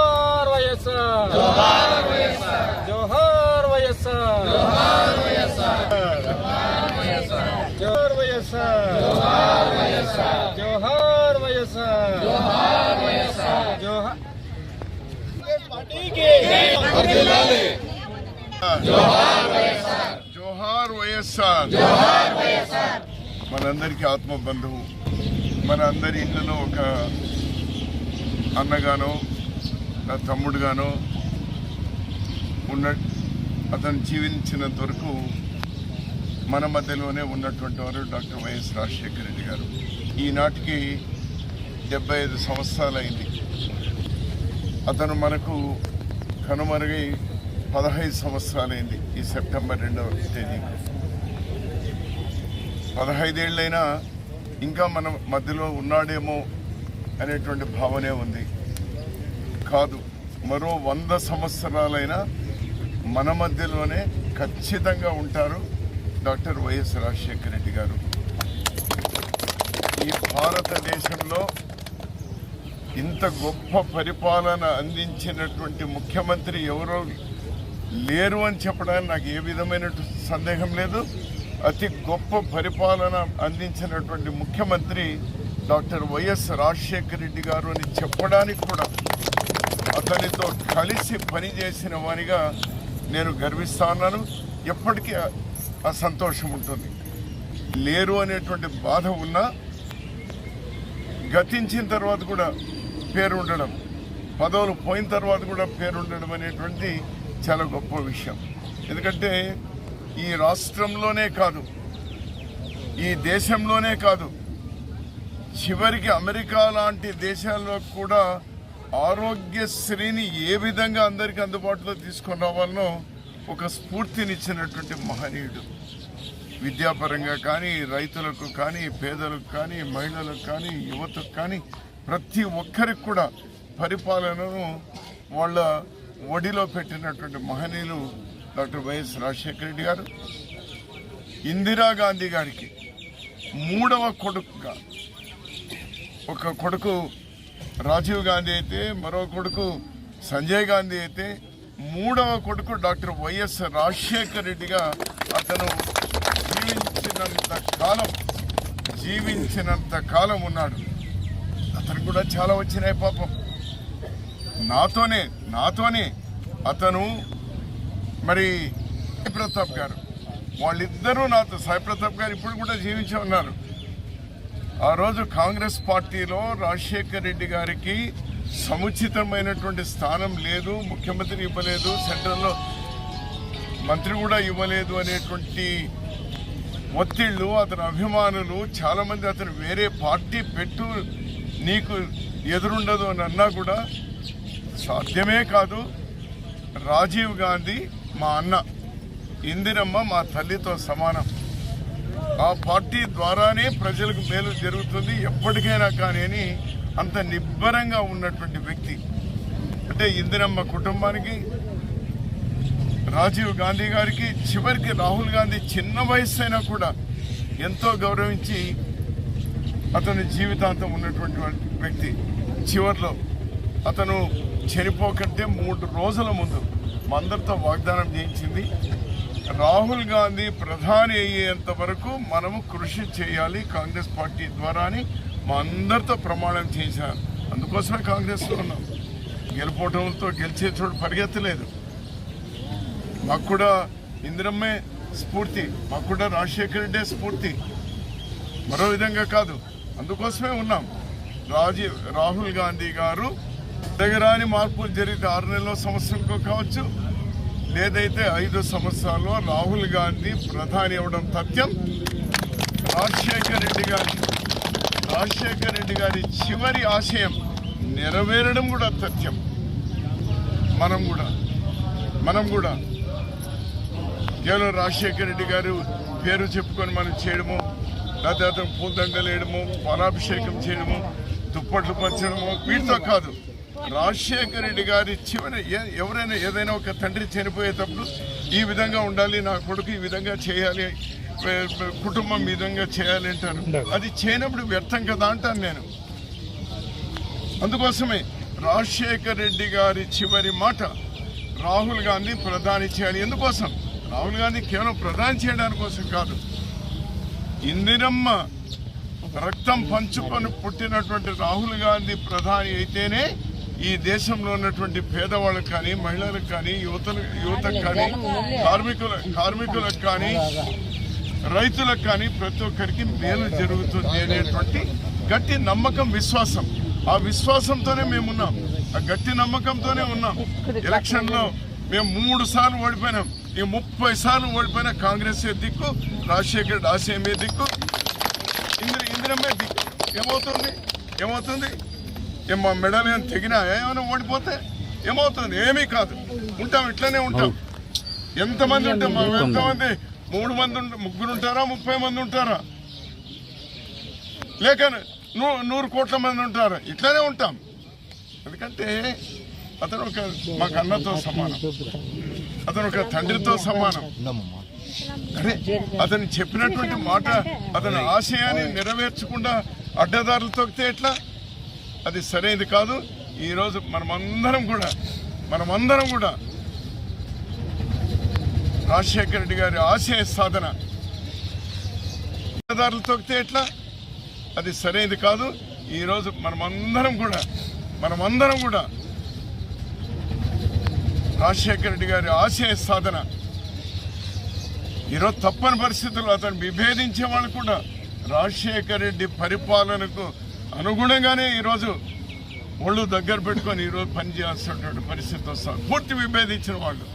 వైఎస్ఆర్ వైఎస్ఆర్ జోహార్ వైఎస్ఆర్. మనందరికీ ఆత్మబంధువు. మన అందరి ఇంట్లో ఒక అన్నగానో నా తమ్ముడుగానో ఉన్న అతను జీవించినంత వరకు మన మధ్యలోనే ఉన్నటువంటి వారు డాక్టర్ వైఎస్ రాజశేఖర రెడ్డి గారు. ఈనాటికి డెబ్బై ఐదు సంవత్సరాలైంది. అతను మనకు కనుమరుగై పదహైదు సంవత్సరాలైంది ఈ సెప్టెంబర్ రెండవ తేదీ. పదహైదేళ్ళైనా ఇంకా మన మధ్యలో ఉన్నాడేమో అనేటువంటి భావనే ఉంది. కాదు మరో వంద సంవత్సరాలైనా మన మధ్యలోనే ఖచ్చితంగా ఉంటారు డాక్టర్ వైఎస్ రాజశేఖర రెడ్డి గారు. ఈ భారతదేశంలో ఇంత గొప్ప పరిపాలన అందించినటువంటి ముఖ్యమంత్రి ఎవరో లేరు అని చెప్పడానికి నాకు ఏ విధమైన సందేహం లేదు. అతి గొప్ప పరిపాలన అందించినటువంటి ముఖ్యమంత్రి డాక్టర్ వైఎస్ రాజశేఖర రెడ్డి గారు అని చెప్పడానికి కూడా అతనితో కలిసి పనిచేసిన వానిగా నేను గర్విస్తున్నాను ఎప్పటికీ ఆ సంతోషం ఉంటుంది. లేరు అనేటువంటి బాధ ఉన్నా గతించిన తర్వాత కూడా పేరు ఉండడం పదవులు పోయిన తర్వాత కూడా పేరు ఉండడం అనేటువంటి చాలా గొప్ప విషయం. ఎందుకంటే ఈ రాష్ట్రంలోనే కాదు ఈ దేశంలోనే కాదు చివరికి అమెరికా లాంటి దేశాల్లో కూడా ఆరోగ్యశ్రీని ఏ విధంగా అందరికీ అందుబాటులో తీసుకొని రావాలనో ఒక స్ఫూర్తినిచ్చినటువంటి మహనీయుడు. విద్యాపరంగా కానీ రైతులకు కానీ పేదలకు కానీ మహిళలకు కానీ యువతకు కానీ ప్రతి ఒక్కరికి కూడా పరిపాలనను వాళ్ళ ఒడిలో పెట్టినటువంటి మహనీయులు డాక్టర్ వైఎస్ రాజశేఖర రెడ్డి గారు ఇందిరాగాంధీ గారికి మూడవ కొడుకుగా. ఒక కొడుకు రాజీవ్ గాంధీ అయితే మరో కొడుకు సంజయ్ గాంధీ అయితే మూడవ కొడుకు డాక్టర్ వైఎస్ రాజశేఖర రెడ్డిగా అతను జీవించినంత కాలం జీవించినంత కాలం ఉన్నాడు. అతను కూడా చాలా వచ్చినాయి పాపం. నాతోనే నాతోనే అతను మరి ప్రతాప్ గారు. వాళ్ళిద్దరూ నాతో సాయి ప్రతాప్ గారు ఇప్పుడు కూడా జీవించి ఉన్నారు. ఆ రోజు కాంగ్రెస్ పార్టీలో రాజశేఖర్ రెడ్డి గారికి సముచితమైనటువంటి స్థానం లేదు ముఖ్యమంత్రి ఇవ్వలేదు సెంట్రల్లో మంత్రి కూడా ఇవ్వలేదు అనేటువంటి ఒత్తిళ్ళు అతని అభిమానులు చాలామంది అతను వేరే పార్టీ పెట్టు నీకు ఎదురుండదు అని అన్నా కూడా సాధ్యమే కాదు. రాజీవ్ గాంధీ మా అన్న ఇందిరమ్మ మా తల్లితో సమానం. ఆ పార్టీ ద్వారానే ప్రజలకు మేలు జరుగుతుంది. ఎప్పటికైనా కానీ అంత నిబ్బరంగా ఉన్నటువంటి వ్యక్తి. అంటే ఇందిరమ్మ కుటుంబానికి రాజీవ్ గాంధీ గారికి చివరికి రాహుల్ గాంధీ చిన్న వయసు అయినా కూడా ఎంతో గౌరవించి అతని జీవితాంతం ఉన్నటువంటి వ్యక్తి. చివరిలో అతను చనిపోకంటే మూడు రోజుల ముందు మందరితో అందరితో వాగ్దానం చేయించింది. రాహుల్ గాంధీ ప్రధాని అయ్యేంత వరకు మనము కృషి చేయాలి కాంగ్రెస్ పార్టీ ద్వారా అని మా అందరితో ప్రమాణం చేశారు. అందుకోసమే కాంగ్రెస్లో ఉన్నాం. గెలుపోవడంతో గెలిచే చోటు పరిగెత్తలేదు. మాకు కూడా ఇందిరమ్మే స్ఫూర్తి మాకు కూడా రాజశేఖర్ రెడ్డే స్ఫూర్తి. మరో విధంగా కాదు అందుకోసమే ఉన్నాం. రాజీవ్ రాహుల్ గాంధీ గారు దగ్గరాని మార్పులు జరిగితే ఆరు నెలల సంవత్సరంకో కావచ్చు లేదైతే ఐదు సంవత్సరాల్లో రాహుల్ గాంధీ ప్రధాని అవ్వడం తథ్యం. రాజశేఖర్ రెడ్డి గారి రాజశేఖర్ రెడ్డి గారి చివరి ఆశయం నెరవేరడం కూడా తథ్యం. మనం కూడా మనం కూడా. కేవలం రాజశేఖర రెడ్డి గారు పేరు చెప్పుకొని మనం చేయడము లేకపోతే అతను పూలదండలు వేయడము పాలాభిషేకం చేయడము దుప్పట్లు పంచడము వీటితో కాదు. రాజశేఖర రెడ్డి గారి చివరి ఎవరైనా ఏదైనా ఒక తండ్రి చనిపోయేటప్పుడు ఈ విధంగా ఉండాలి నా కొడుకు ఈ విధంగా చేయాలి కుటుంబం ఈ విధంగా చేయాలి అంటారు. అది చేయనప్పుడు వ్యర్థం కదా అంటాను నేను. అందుకోసమే రాజశేఖర్ రెడ్డి గారి చివరి మాట రాహుల్ గాంధీ ప్రధాని చేయాలి. ఎందుకోసం? రాహుల్ గాంధీ కేవలం ప్రధాని చేయడానికి కోసం కాదు. ఇందిరమ్మ రక్తం పంచుకొని పుట్టినటువంటి రాహుల్ గాంధీ ప్రధాని అయితేనే ఈ దేశంలో ఉన్నటువంటి పేదవాళ్ళకు కానీ మహిళలకు కానీ యువతలు యువతకు కానీ కార్మికుల కార్మికులకు కానీ రైతులకు కానీ ప్రతి ఒక్కరికి మేలు జరుగుతుంది అనేటువంటి గట్టి నమ్మకం విశ్వాసం. ఆ విశ్వాసంతోనే మేము ఉన్నాం ఆ గట్టి నమ్మకంతోనే ఉన్నాం. ఎలక్షన్లో మేము మూడు సార్లు ఓడిపోయినాం. ఈ ముప్పై సార్లు ఓడిపోయిన కాంగ్రెస్ దిక్కు? రాజశేఖర్ ఆశయమే దిక్కు. ఇందిర ఇందిరమ్మే దిక్కు. ఏమవుతుంది? ఏమవుతుంది? ఏం మా మెడలు ఏమైనా తెగినా ఏమైనా ఓడిపోతే ఏమవుతుంది? ఏమీ కాదు. ఉంటాం ఇట్లనే ఉంటాం. ఎంతమంది ఉంటాం మా ఎంతమంది? మూడు మంది ముగ్గురు ఉంటారా? ముప్పై మంది ఉంటారా? లేక నూరు కోట్ల మంది ఉంటారా? ఇట్లనే ఉంటాం. ఎందుకంటే అతను ఒక మాకు అన్నతో సమానం. అతను ఒక తండ్రితో సమానం. అరే అతను చెప్పినటువంటి మాట అతని ఆశయాన్ని నెరవేర్చకుండా అడ్డదారులు తొక్కితే ఎట్లా? అది సరైనది కాదు. ఈరోజు మనమందరం కూడా మనమందరం కూడా రాజశేఖర రెడ్డి గారి ఆశయ సాధన అడ్డదారులు తొక్కితే ఎట్లా? అది సరైనది కాదు. ఈరోజు మనమందరం కూడా మనమందరం కూడా రాజశేఖర రెడ్డి గారి ఆశయ సాధన ఈరోజు తప్పని పరిస్థితుల్లో అతను విభేదించే వాళ్ళు కూడా రాజశేఖర రెడ్డి పరిపాలనకు అనుగుణంగానే ఈరోజు ఒళ్ళు దగ్గర పెట్టుకొని ఈరోజు పనిచేయాల్సినటువంటి పరిస్థితి వస్తారు పూర్తి విభేదించిన వాళ్ళు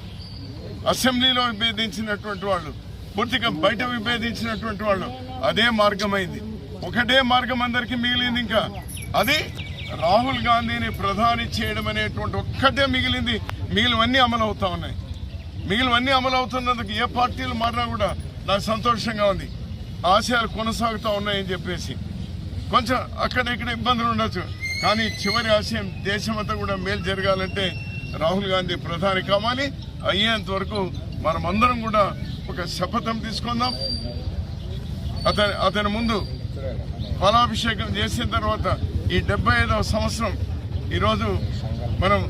అసెంబ్లీలో విభేదించినటువంటి వాళ్ళు పూర్తిగా బయట విభేదించినటువంటి వాళ్ళు అదే మార్గమైంది. ఒకటే మార్గం అందరికీ మిగిలింది ఇంకా. అది రాహుల్ గాంధీని ప్రధాని చేయడం అనేటువంటి ఒక్కటే మిగిలింది. మిగిలివన్నీ అమలు అవుతా ఉన్నాయి. మిగిలివన్నీ అమలు అవుతున్నందుకు ఏ పార్టీలు మారినా కూడా నాకు సంతోషంగా ఉంది. ఆశయాలు కొనసాగుతూ ఉన్నాయని చెప్పేసి. కొంచెం అక్కడ ఇక్కడ ఇబ్బందులు ఉండొచ్చు. కానీ చివరి ఆశయం దేశమంతా కూడా మేలు జరగాలంటే రాహుల్ గాంధీ ప్రధాని కావాలి. అయ్యేంత వరకు మనమందరం కూడా ఒక శపథం తీసుకుందాం. అతని అతని ముందు ఫలాభిషేకం చేసిన తర్వాత ఈ డెబ్బై ఐదవ సంవత్సరం ఈరోజు మనం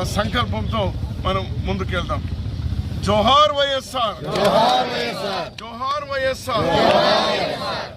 ఆ సంకల్పంతో మనం ముందుకెళ్దాం. जोहार वैसा जोहार वैसा जोहार वैसा